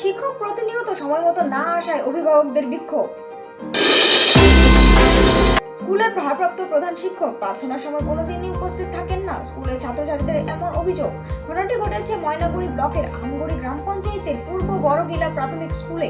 শিক্ষক প্রতিনিয়ত সময় মতো না আসায় অভিভাবকদের বিক্ষোভ। স্কুলের ভারপ্রাপ্ত প্রধান শিক্ষক প্রার্থনার সময় কোনোদিনই উপস্থিত থাকেন না। স্কুলের ছাত্রছাত্রীদের এমন অভিযোগ, ঘটনাটি ঘটেছে ময়নাগুড়ি ব্লকের আমগুড়ি গ্রাম পঞ্চায়েতের পূর্ব বড়গিলা প্রাথমিক স্কুলে।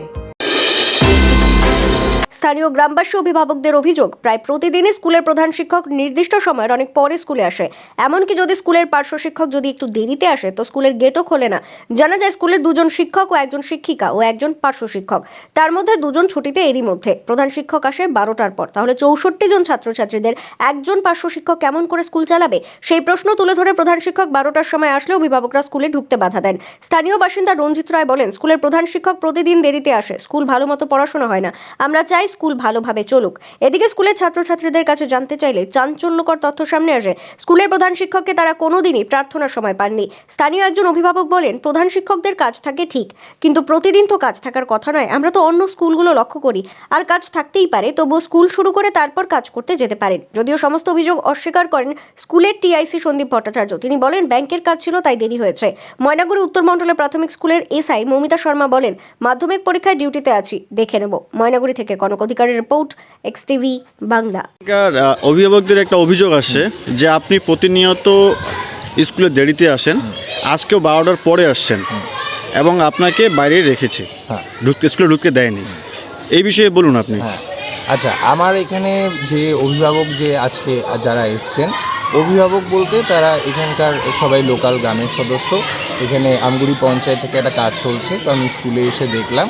স্থানীয় গ্রামবাসী অভিভাবকদের অভিযোগ, প্রায় প্রতিদিনই স্কুলের প্রধান শিক্ষক নির্দিষ্ট সময়ের অনেক পরে স্কুলে আসে। এমনকি যদি স্কুলের পার্শ্ব শিক্ষক যদি একটু দেরিতে আসে, তো স্কুলের গেটও খোলে না। জানা যায় স্কুলের দুজন শিক্ষক ও একজন শিক্ষিকা ও একজন পার্শ্ব শিক্ষক। তার মধ্যে দুজন ছুটিতে এরই মধ্যে। প্রধান শিক্ষক আসে বারোটার পর। তাহলে চৌষট্টি জন ছাত্রছাত্রীদের একজন পার্শ্ব শিক্ষক কেমন করে স্কুল চালাবে? সেই প্রশ্ন তুলে ধরে প্রধান শিক্ষক বারোটার সময় আসলে অভিভাবকরা স্কুলে ঢুকতে বাধা দেন। স্থানীয় বাসিন্দা রঞ্জিত রায় বলেন, স্কুলের প্রধান শিক্ষক প্রতিদিন দেরিতে আসে। স্কুল ভালো মতো পড়াশোনা হয় না। আমরা চাই স্কুল ভালোভাবে চলুক। এদিকে স্কুলের ছাত্রছাত্রীদের কাছে জানতে চাইলে চাঞ্চল্যকর তথ্য সামনে আসে। স্কুলের প্রধান শিক্ষককে তারা কোনোদিনই প্রার্থনার সময় পাননি। স্থানীয় একজন অভিভাবক বলেন, প্রধান শিক্ষকদের কাজ থাকে ঠিক, কিন্তু প্রতিদিন তো কাজ থাকার কথা নয়। আমরা তো অন্য স্কুলগুলো লক্ষ্য করি। আর কাজ থাকতেই পারে, তবুও স্কুল শুরু করে তারপর কাজ করতে যেতে পারেন। যদিও সমস্ত অভিযোগ অস্বীকার করেন স্কুলের টিআইসি সন্দীপ ভট্টাচার্য। তিনি বলেন, ব্যাংকের কাজ ছিল, তাই দেরি হয়েছে। ময়নাগুড়ি উত্তর মণ্ডলের প্রাথমিক স্কুলের এসআই মৌমিতা শর্মা বলেন, মাধ্যমিক পরীক্ষায় ডিউটিতে আছি, দেখে নেব। ময়নাগুড়ি থেকে কনক অধিকারের রিপোর্ট এক্স টিভি বাংলা। অভিভাবকদের একটা অভিযোগ আসছে যে আপনি প্রতিনিয়ত স্কুলে দেরিতে আসেন আজকেও বারোটার পরে আসছেন এবং আপনাকে বাইরে রেখেছে। হ্যাঁ। ঢুকতে স্কুলে ঢুকতে দেয়নি। এই বিষয়ে বলুন আপনি। হ্যাঁ। আচ্ছা আমার এখানে যে অভিভাবক যে আজকে যারা এসছেন অভিভাবক বলতে তারা এখানকার সবাই লোকাল গ্রামের সদস্য। এখানে আমগুড়ি পঞ্চায়েত থেকে একটা কাজ চলছে তো আমি স্কুলে এসে দেখলাম।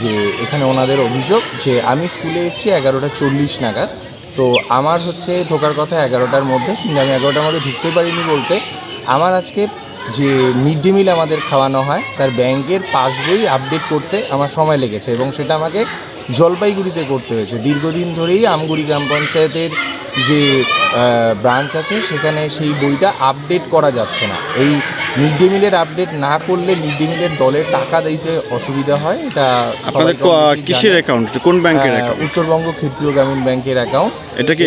যে এখানে ওনাদের অভিযোগ যে আমি স্কুলে এসেছি এগারোটা চল্লিশ নাগাদ। তো আমার হচ্ছে ঢোকার কথা এগারোটার মধ্যে, কিন্তু আমি এগারোটার মধ্যে ঢুকতে পারিনি বলতে। আমার আজকে যে মিড ডে মিল আমাদের খাওয়ানো হয়, তার ব্যাংকের পাসবই আপডেট করতে আমার সময় লেগেছে এবং সেটা আমাকে জলপাইগুড়িতে করতে হয়েছে। দীর্ঘদিন ধরেই আমগুড়ি গ্রাম পঞ্চায়েতের যে ব্রাঞ্চ আছে, সেখানে সেই বইটা আপডেট করা যাচ্ছে না। এই মিড ডে মিলের আপডেট না করলে মিড ডে মিলের দলের টাকা দিতে অসুবিধা হয়। এটা আপনাদের কিসের। অ্যাকাউন্ট কোন ব্যাংকের অ্যাকাউন্ট উত্তরবঙ্গ ক্ষেত্রীয় গ্রামীণ ব্যাংকের অ্যাকাউন্ট এটা কি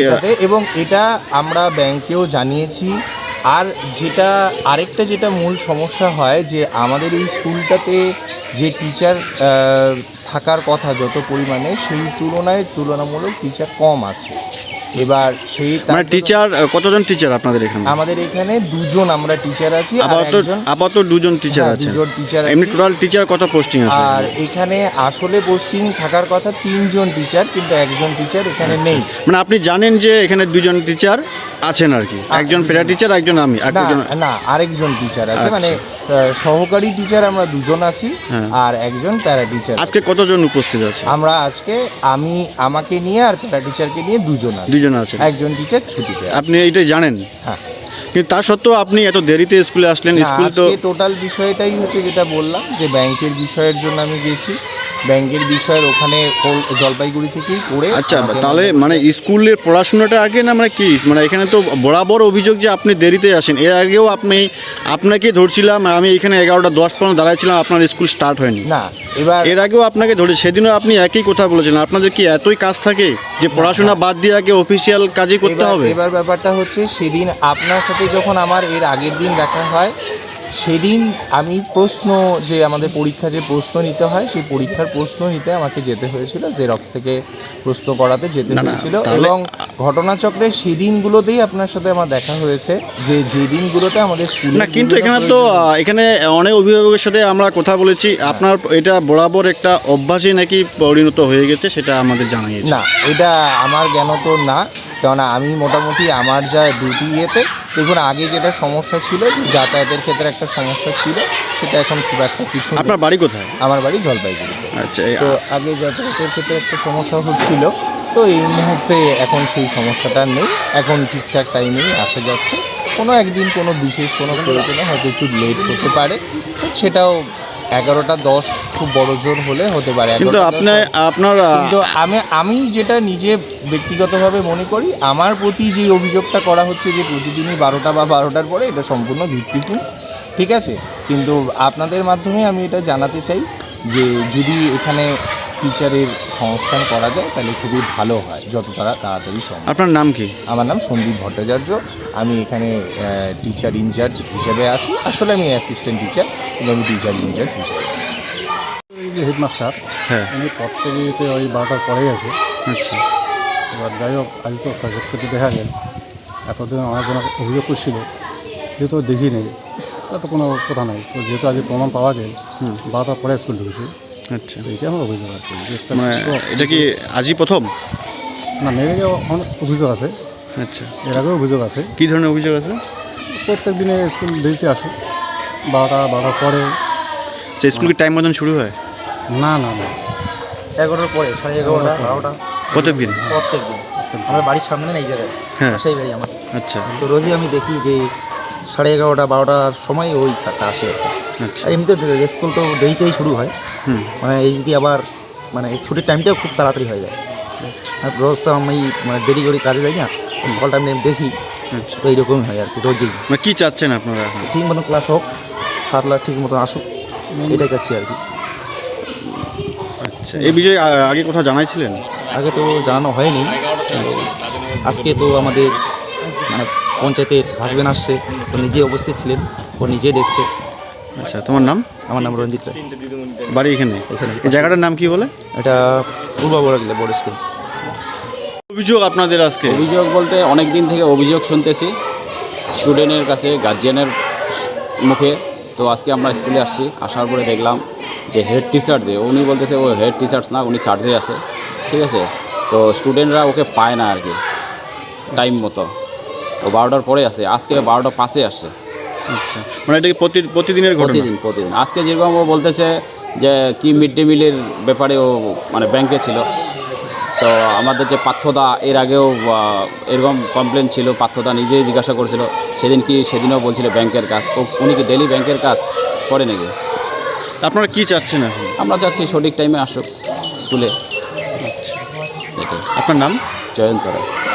এবং এটা আমরা ব্যাংকেও জানিয়েছি। আর যেটা আরেকটা যেটা মূল সমস্যা হয় যে আমাদের এই স্কুলটাতে যে টিচার থাকার কথা যত পরিমাণে সেই তুলনায় তুলনামূলক টিচার কম আছে। এবার সেই মানে টিচার কতজন টিচার আপনাদের এখানে? আমাদের এখানে দুজন আমরা টিচার আছি আপাতত আপাতত দুজন টিচার হ্যাঁ, আছে দুজন টিচার এমনি। টোটাল টিচার কত পোস্টিং আছে? আর এখানে আসলে পোস্টিং থাকার কথা তিনজন টিচার কিন্তু একজন টিচার এখানে নেই। মানে আপনি জানেন যে এখানে দুজন টিচার আছেন আর কি। একজন প্যারা টিচার একজন আমি না আরেকজন টিচার আছে। আচ্ছা। মানে সহকারী টিচার আমরা দুজন আছি হ্যাঁ। আর একজন প্যারা টিচার আজকে কতজন উপস্থিত আছে? আমরা আজকে আমি আমাকে নিয়ে আর প্যারা টিচারকে নিয়ে দুজন আছি। দুজন আছেন। একজন টিচার ছুটিতে আপনি এটা জানেন? হ্যাঁ। কিন্তু তা সত্ত্বেও আপনি এত দেরিতে স্কুলে আসলেন স্কুল তো টোটাল বিষয়টাই হচ্ছে যেটা বললাম যে ব্যাংকের বিষয়ের জন্য আমি গেছি। ব্যাংকের বিষয়ের ওখানে জলপাইগুড়ি থেকেই করে আচ্ছা তাহলে মানে স্কুলের পড়াশোনাটা আগে না মানে কি? মানে এখানে তো বরাবর অভিযোগ যে আপনি দেরিতে আসেন। এর আগেও আপনি আপনাকে ধরছিলাম আমি এখানে এগারোটা দশ পনেরো দাঁড়াইছিলাম আপনার স্কুল স্টার্ট হয়নি। না এবার এর আগেও আপনাকে ধরে সেদিনও আপনি একই কথা বলেছিলেন আপনাদের কি এতই কাজ থাকে যে পড়াশোনা বাদ দিয়ে আগে অফিসিয়াল কাজই করতে হবে? এবার ব্যাপারটা হচ্ছে সেদিন আপনার সাথে যখন আমার এর আগের দিন দেখা হয় সেদিন আমি প্রশ্ন যে আমাদের পরীক্ষা যে প্রশ্ন নিতে হয় সেই পরীক্ষার প্রশ্ন নিতে আমাকে যেতে হয়েছিল জেরক্স থেকে প্রশ্ন করাতে যেতে হয়েছিল এবং ঘটনাচক্রের সেদিনগুলোতেই আপনার সাথে আমার দেখা হয়েছে যে যে দিনগুলোতে আমাদের স্কুলে না কিন্তু এখানে তো এখানে অনেক অভিভাবকের সাথে আমরা কথা বলেছি। আপনার এটা বরাবর একটা অভ্যাসই নাকি পরিণত হয়ে গেছে সেটা আমাদের জানা গেছে না এটা আমার জ্ঞান তো না। কেননা আমি মোটামুটি আমার যা ডিউটি ইয়েতে দেখুন আগে যেটা সমস্যা ছিল যাতায়াতের ক্ষেত্রে একটা সমস্যা ছিল সেটা এখন খুব একটা কিছু। আপনার বাড়ি কোথায়? আমার বাড়ি জলপাইগুড়িতে। আচ্ছা তো আগে যাতায়াতের ক্ষেত্রে একটা সমস্যা হচ্ছিল তো এই মুহূর্তে এখন সেই সমস্যাটা নেই এখন ঠিকঠাক টাইমেই আসা যাচ্ছে। কোনো একদিন কোনো বিশেষ কোনো প্রয়োজনে হয়তো একটু লেট হতে পারে সেটাও এগারোটা দশ খুব বড় জোর হলে হতে পারে। কিন্তু 11টা আপনি আপনার কিন্তু আমি আমি যেটা নিজে ব্যক্তিগতভাবে মনে করি আমার প্রতি যে অভিযোগটা করা হচ্ছে যে প্রতিদিনই বারোটা বা বারোটার পরে এটা সম্পূর্ণ ভিত্তিহীন ঠিক আছে? কিন্তু আপনাদের মাধ্যমে আমি এটা জানাতে চাই যে যদি এখানে টিচারের সংস্থান করা যায় তাহলে খুবই ভালো হয় যত তারা তাড়াতাড়ি সম্ভব। আপনার নাম কি? আমার নাম সন্দীপ ভট্টাচার্য। আমি এখানে টিচার ইনচার্জ হিসেবে আছি। আসলে আমি অ্যাসিস্ট্যান্ট টিচার ইনচার্জ হিসেবে আছি যে হেডমাস্টার হ্যাঁ। উনি প্রত্যেকে ওই বারোটার পরেই আছে। আচ্ছা। এবার যাই হোক আজ তো সার্ভিস দেখা গেল এতদিন অনেকজন অভিযোগ করছিল যেহেতু দেখি নেই তা তো কোনো কথা নাই। তো যেহেতু আজ প্রমাণ পাওয়া যায় হুম। বারোটার পরে স্কুল ঢুকছে। আচ্ছা। এইটাই আমার অভিযোগ আছে। মানে এটা কি আজই প্রথম? না আগে অনেক অভিযোগ আছে। আচ্ছা। এর আগেও অভিযোগ আছে। কী ধরনের অভিযোগ আছে? প্রত্যেক দিনে স্কুল দেরিতে আসে। বারোটা বারোটার পরে। যে স্কুল কি টাইম মতন শুরু হয়? না না না। এগারোটার পরে সাড়ে এগারোটা বারোটা প্রত্যেক দিন? প্রত্যেক দিন। আমাদের বাড়ির সামনে না এই জায়গায় হ্যাঁ। সেই বাড়ি আমার। আচ্ছা। তো রোজই আমি দেখি যে সাড়ে এগারোটা বারোটার সময় ওই স্যারটা আসে। আচ্ছা। এমনিতে স্কুল তো দেরিতেই শুরু হয়। হুম। মানে এই দিকে আবার মানে এই ছুটির টাইমটাও খুব তাড়াতাড়ি হয়ে যায়। আর রোজ তো আমি মানে দেরি করে কাজে যাই না সকাল টাইমে দেখি। আচ্ছা। তো এইরকমই হয় আর কি রোজই। মানে কী চাচ্ছেন আপনারা এখন? ঠিক মতন ক্লাস হোক। সারলা ঠিক মতো আসুক এটাই চাচ্ছি আর কি। আচ্ছা এই বিষয়ে আগে কোথাও জানাইছিলেন? আগে তো জানানো হয়নি আজকে তো আমাদের মানে পঞ্চায়েতের হাজবেন্ড আসছে তো নিজে উপস্থিত ছিলেন ও নিজে দেখছে। আচ্ছা তোমার নাম? আমার নাম রঞ্জিত রায়। বাড়ি এখানে? এখানে। এই জায়গাটার নাম কি বলে? এটা পূর্ব বড় গেলে বড় স্কুল। অভিযোগ আপনাদের আজকে? অভিযোগ বলতে অনেক দিন থেকে অভিযোগ শুনতেছি স্টুডেন্টের কাছে গার্জিয়ানের মুখে। তো আজকে আমরা স্কুলে আসছি আসার পরে দেখলাম যে হেড টিচার যে উনি বলতেছে ও হেড টিচার্স না উনি চার্জে আছে। ঠিক আছে? তো স্টুডেন্টরা ওকে পায় না আর কি টাইম মতো। তো বারোটার পরে আসে আজকে বারোটা পাঁচে আসছে আচ্ছা মানে এটা কি প্রতি প্রতিদিনের প্রতিদিন প্রতিদিন। আজকে যেরকম ও বলতেছে যে কি মিড ডে মিলের ব্যাপারে ও মানে ব্যাংকে ছিল তো আমাদের যে পার্থদা এর আগেও এরকম কমপ্লেন ছিল পার্থদা নিজেই জিজ্ঞাসা করেছিল সেদিন কি সেদিনও বলছিল ব্যাংকের কাজ? তো উনি কি ডেলি ব্যাংকের কাজ করে নাকি? আপনারা কি চাচ্ছেন এখন? আমরা চাচ্ছি সঠিক টাইমে আসুক স্কুলে। আচ্ছা। এটাই। আপনার নাম? জয়ন্ত রায়।